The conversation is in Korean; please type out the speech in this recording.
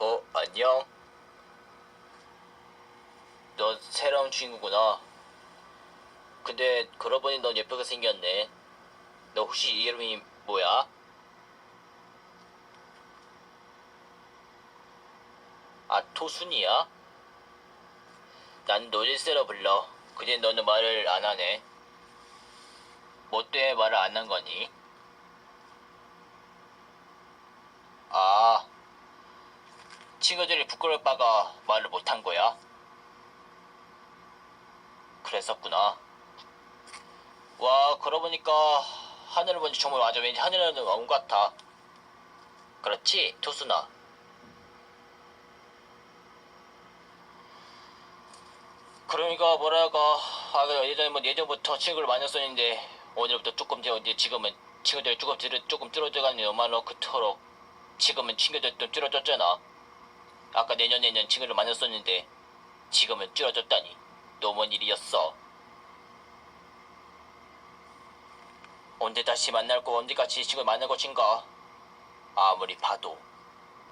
어, 안녕. 너 새로운 친구구나. 근데 그러고 보니 넌 예쁘게 생겼네. 너 혹시 이름이 뭐야? 아, 토순이야? 난 노질세로 불러. 근데 너는 말을 안 하네. 뭐 때문에 말을 안 한 거니? 아, 친구들이 부끄러울까봐 말을 못한 거야? 그랬었구나. 와, 그러고 보니까 하늘을 보니 정말 맞아. 왠지 하늘에는 왕 같아. 그렇지, 토순아. 그러니까 뭐랄까 아그 예전에 뭐 예전부터 친구를 만났었는데 오늘부터 조금 더 이제 지금은 친구들이 조금 조금 줄어들어가는 얼마나 그토록 지금은 친구들 좀 줄어졌잖아 아까 내년 내년 친구를 만났었는데 지금은 줄어졌다니 너무한 일이었어? 언제 다시 만날 거 언제까지 친구를 만날 것인가 아무리 봐도